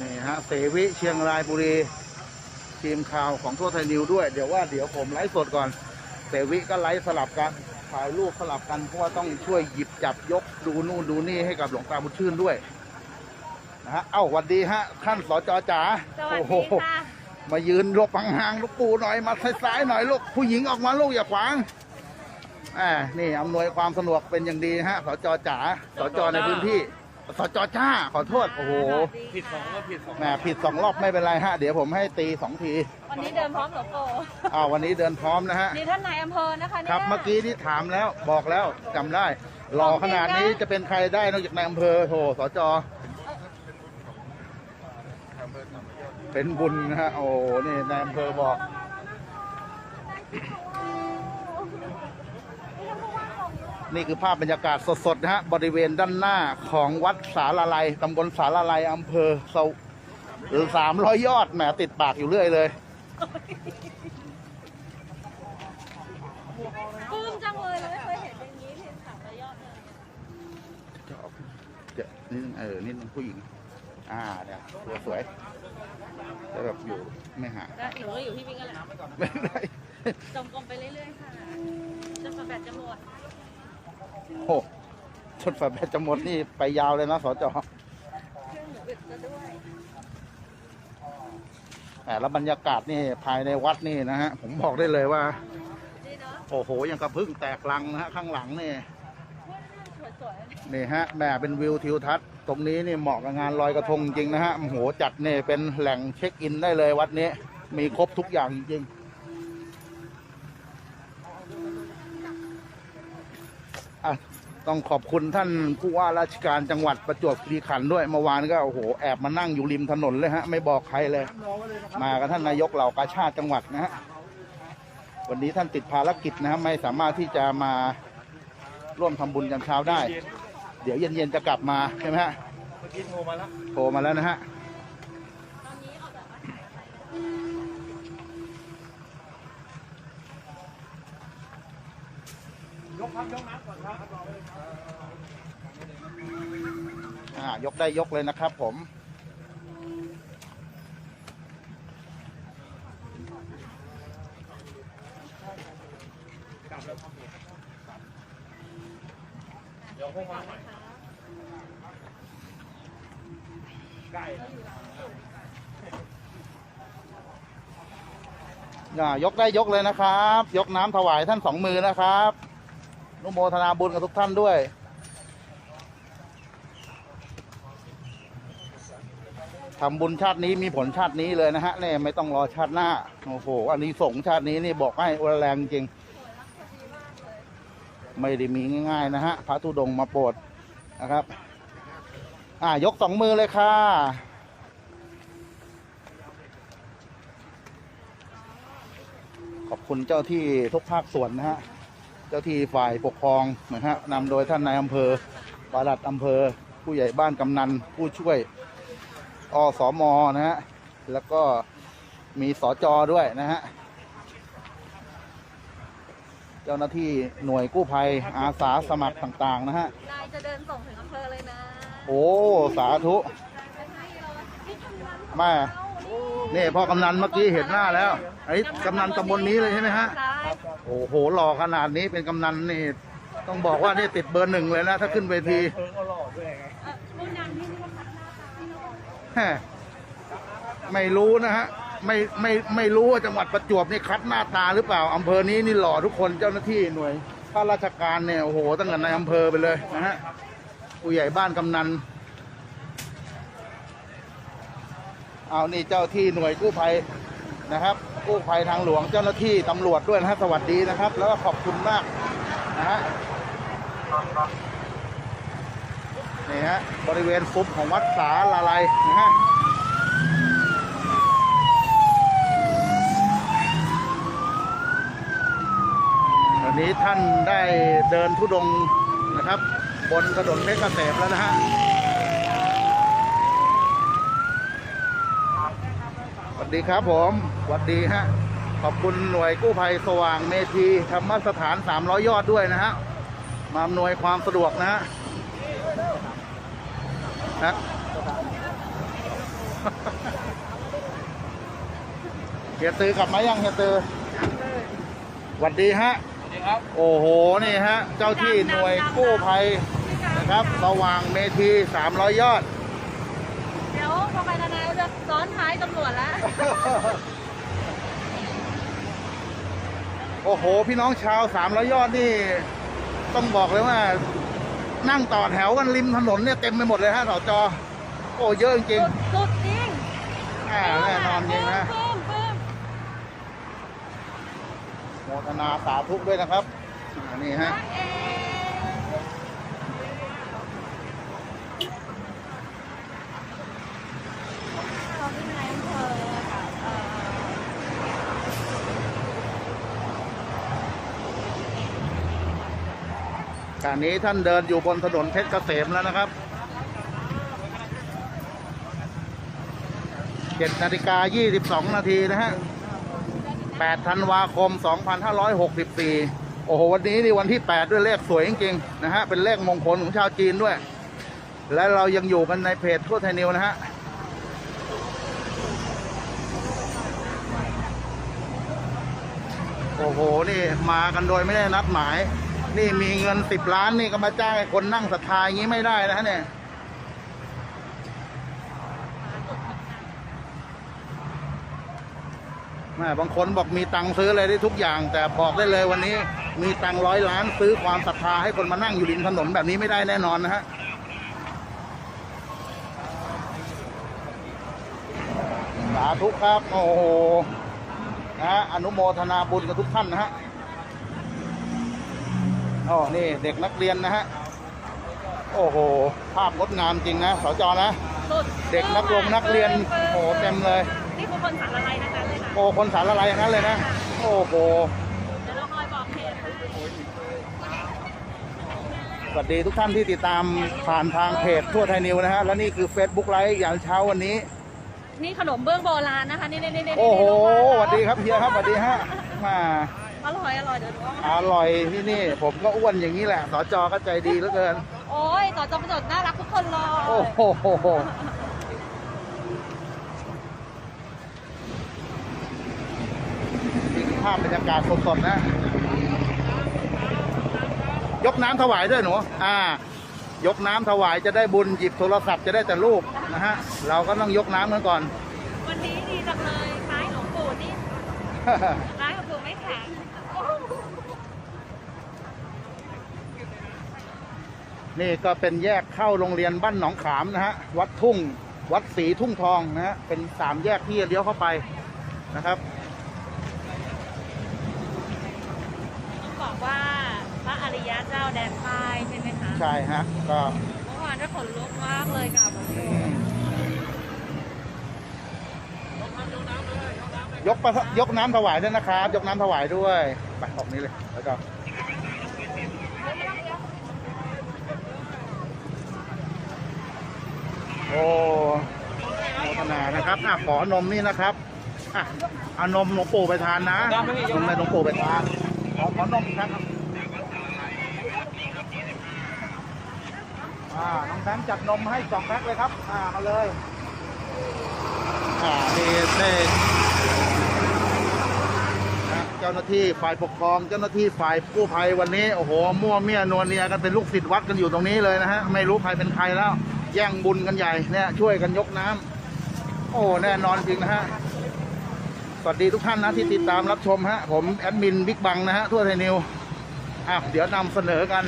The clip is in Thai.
นี่ฮะเสวิเชียงรายบุรีทีมข่าวของทั่วไทยนิวด้วย เดี๋ยวว่าเดี๋ยวผมไลฟ์สดก่อน เสวิก็ไลฟ์สลับกันถ่ายรูปสลับกันเพราะว่าต้องช่วยหยิบจับยกดูนู่นดูนี่ให้กับหลวงตาบุญชื่นด้วยนะฮะเอ้าหวัดดีฮะท่านสจจ๋าสวัสโอ้โหดีค่ะมายืนหลบห่างๆลูกปูหน่อยมาซ้ายๆหน่อยลูกผู้หญิงออกมาลูกอย่าขวางอ่านี่อำนวยความสะดวกเป็นอย่างดีฮะสจจ๋าสจในพื้นที่ สจจ้า ขอโทษ โอ้โห ผิดสองก็ผิดสองแหมผิดสองรอบไม่เป็นไรฮะ เดี๋ยวผมให้ตีสองทีวันนี้เดินพร้อมหลวงปู่อ้าววันนี้เดินพร้อมนะฮะ นี่ท่านนายอำเภอนะคะเนี่ยครับ เมื่อกี้ที่ถามแล้วบอกแล้วจำได้หล่อขนาดนี้จะเป็นใครได้นอกจากนายอำเภอโถสจ เป็นบุญนะฮะ โอ้นี่นายอำเภอบอก นี่คือภาพบรรยากาศสดๆนะฮะบริเวณด้านหน้าของวัดสาลาลัยตำบลสาลาลัยอำเภอเสาหรือสามร้อยยอดแหมติดปากอยู่เรื่อยเลยปลื้มจังเลยเราไม่เคยเห็นเป็นอย่างนี้ที่สามร้อยยอดเลยจะออกเดี๋ยวนิดนึงเออนิดนึงผู้หญิง อ่าเนี่ยตัวสวยจะแบบอยู่ไม่ห่างแล้วหนูก็อยู่ที่วิ่งกันแหละไม่ได้จมกลมไปเรื่อยๆค่ะจนกว่าแบตจะหมด โอ้ชนฝาแบตจะหมดนี่ไปยาวเลยนะสจเครื่องหนูอึดซะด้วยแหมแล้วบรรยากาศนี่ภายในวัดนี่นะฮะ ผมบอกได้เลยว่า โอ้โห ยังกระพึ่งแตกลังนะฮะ ข้างหลังนี่นี่ฮะแหม่เป็นวิวทิวทัศน์ตรงนี้นี่เหมาะกับงานลอยกระทงจริงนะฮะโอ้โหจัดนี่เป็นแหล่งเช็คอินได้เลยวัดนี้ มีครบทุกอย่างจริงๆอะ ต้องขอบคุณท่านผู้ว่าราชการจังหวัดประจวบคีรีขันธ์ด้วยเมื่อวานก็โอ้โหแอบมานั่งอยู่ริมถนนเลยฮะไม่บอกใครเลย มากับท่านนายกเหล่ากาชาติจังหวัดนะฮะวันนี้ท่านติดภารกิจนะฮะไม่สามารถที่จะมาร่วมทำบุญยามเช้าได้ เดี๋ยวเย็นๆจะกลับมาใช่ไหมฮะโทรมาแล้วโทรมาแล้วนะฮะ ตอนนี้ออกจากบ้าน ยกครับยกน้ำก่อนครับอ่ายกได้ยกเลยนะครับผมกลับแล้วครับเดี๋ยวพวกมาหม่ใกล้อ่ยกได้ยกเลยนะครับ ยกน้ำถวายท่านสองมือนะครับ นุโมทนาบุญกับทุกท่านด้วย ทำบุญชาตินี้มีผลชาตินี้เลยนะฮะเนี่ยไม่ต้องรอชาติหน้า โอ้โห อันนี้สงชาตินี้นี่บอกให้อวแรงจริง ไม่ได้มีง่ายๆนะฮะ พระธุดงมาโปรดนะครับ อ่ายกสองมือเลยค่ะขอบคุณเจ้าที่ทุกภาคส่วนนะฮะ จ้าที่ฝ่ายปกครองนะฮะนำโดยท่านนายอำเภอปลัดอำเภอ ผู้ใหญ่บ้านกำนัน ผู้ช่วยอสมนะฮะ แล้วก็มีสอจอด้วยนะฮะ เจ้าหน้าที่หน่วยกู้ภัยอาสาสมัครต่าง ๆ นะฮะ นายจะเดินส่งถึงอำเภอเลยนะ โอ้ สาธุนี่ทำงา นี่พ่อกำนันเมื่อกี้เห็นหน้าแล้วไอ้กำนันตำบลนี้เลยใช่ไหมฮะโอ้โหหล่อขนาดนี้เป็นกำนันนี่ต้องบอกว่านี่ติดเบอร์หนึ่งเลยนะ ถ้าขึ้นเวทีเฮ้ยไงเอ่อผู้นำที่นี่ก็พัฒนาตามที่เราแฮะไม่รู้นะฮะไม่ไม่ไม่รู้ว่าจังหวัดประจวบนี่คัดหน้าตาหรือเปล่าอำเภอนี้นี่หล่อทุกคนเจ้าหน้าที่หน่วยข้าราชการเนี่ยโอ้โหตั้งแต่ในอำเภอไปเลยนะฮะผู้ใหญ่บ้านกำนัน เอานี่เจ้าที่หน่วยกู้ภัยนะครับกู้ภัยทางหลวงเจ้าหน้าที่ตำรวจด้วยนะฮะสวัสดีนะครับ แล้วก็ขอบคุณมากนะฮะนี่ฮะบริเวณซุ้มของวัดสาลาลัยนะฮะวันนี้ท่านได้เดินทุดงนะครับ บนถนนเพชรเกษมแล้วนะฮะ สวัส ดีครับผมสวัสดีฮะ ขอบคุณหน่วยกู้ภัยสว่างเมธีธรรมสถาน 300 ยอดด้วยนะฮะ มาอำนวยความสะดวกนะฮะนะเฮียตือกลับมายังเฮียตือสวัสดีฮะสวัสดีครับโอ้โห นี่ฮะ เจ้าที่หน่วยกู้ภัยนะครับ สว่างเมที300 ยอด เดี๋ยวพอไปนานๆจะ ซ้อนท้ายตำรวจแล้ว โอ้โห พี่น้องชาว300ยอดนี่ ต้องบอกเลยว่า นั่งต่อแถวกันริมถนนเนี่ยเต็มไปหมดเลยฮะสจโอ้เยอะจริงสุดสุดจริงๆอ่าแน่นอนจริงนะปลื้มปลื้มโมทนาสาธุด้วยนะครับอ่านี่ฮะ เอ๊เราที่นายอำเภอค่ะเอ่อ การนี้ท่านเดินอยู่บนถนนเพชรเกษมแล้วนะครับ7นาฬิกา22นาทีนะฮะ8ธันวาคม2564โอ้โห วันนี้นี่วันที่8ด้วยเลขสวยจริงๆนะฮะ เป็นเลขมงคลของชาวจีนด้วย และเรายังอยู่กันในเพจทั่วไทยนิวนะฮะโอ้โห นี่มากันโดยไม่ได้นัดหมาย นี่มีเงินสิบล้านนี่ก็มาจ้างให้คนนั่งศรัทธาอย่างนี้ไม่ได้นะฮะเนี่ยแม่บางคนบอกมีตังซื้ออะไรได้ทุกอย่าง แต่บอกได้เลยวันนี้มีตังร้อยล้านซื้อความศรัทธาให้คนมานั่งอยู่ริมถนนแบบนี้ไม่ได้แน่นอนนะฮะสาธุครับ โอ้โหนะอนุโมทนาบุญกับทุกท่านนะฮะ อ๋อนี่เด็กนักเรียนนะฮะ โอ้โห ภาพงดงามจริงนะสจนะ สุดเด็กนักลงนักเรียนโอ้โหเต็มเลย นี่คือคนสารอะไรนะคะเลยนะโอ้คนสารอะไรอย่างนั้นเลยนะ โอ้โห เดี๋ยวเราคอยบอกเพจให้สวัสดีทุกท่านที่ติดตามผ่านทางเพจทั่วไทยนิวนะฮะ และนี่คือ Facebook ไลฟ์อย่างเช้าวันนี้ นี่ขนมเบื้องโบราณนะคะ นี่นี่นี่นี่โอ้โหนี่สวัสดีครับเฮียครับสวัสดีฮะมา อร่อยอร่อยเดี๋ยวดูอร่อยที่นี่ ผมก็อ้วนอย่างนี้แหละสจก็ใจดีเหลือเกิน โอ้ยต่อจอประจดน่ารักทุกคนเลยโอ้โหนี่คือภาพบรรยากาศสดๆนะ ยกน้ำถวายด้วยหนูอ่า ยกน้ำถวายจะได้บุญหยิบโทรศัพท์จะได้แต่รูปนะฮะ เราก็ต้องยกน้ำกันก่อน วันนี้ดีจังเลยคล้ายหลวงปู่นี่คล้ายหลวงปู่ไม่แข็ง นี่ก็เป็นแยกเข้าโรงเรียนบ้านหนองขามนะฮะ วัดทุ่ง วัดศรีทุ่งทองนะฮะ เป็นสามแยกที่เลี้ยวเข้าไปนะครับต้องบอกว่าพระอริยะเจ้าแดนใต้ใช่ไหมคะ ใช่ฮะ ก็เมื่อวานก็ขนลุกมากเลยกับหลวงปู่ยกประยกน้ำถวายด้วยนะครับ ยกน้ำถวายด้วย ไปออกนี้เลย แล้วก็ โอ้โมทนานะครับอะขอนมนี่นะครับอะเอานมหลวงปู่ไปทานนะนมในหลวงปู่ไปทานขอขอนมอีกครับอ่าน้องแบงค์จัดนมให้สองแพ็คเลยครับ อ่ามาเลยอ่านี่ได้นะเจ้าหน้าที่ฝ่ายปกครองเจ้าหน้าที่ฝ่ายกู้ภัยวันนี้โอ้โหมั่วเมียนวลเนียกันเป็นลูกศิษย์วัดกันอยู่ตรงนี้เลยนะฮะไม่รู้ใครเป็นใครแล้ว แย่งบุญกันใหญ่เนี่ยช่วยกันยกน้ำโอ้แน่นอนจริงนะฮะสวัสดีทุกท่านนะที่ติดตามรับชมฮะผมแอดมินบิ๊กบังนะฮะทั่วไทยนิวอะเดี๋ยวนำเสนอกัน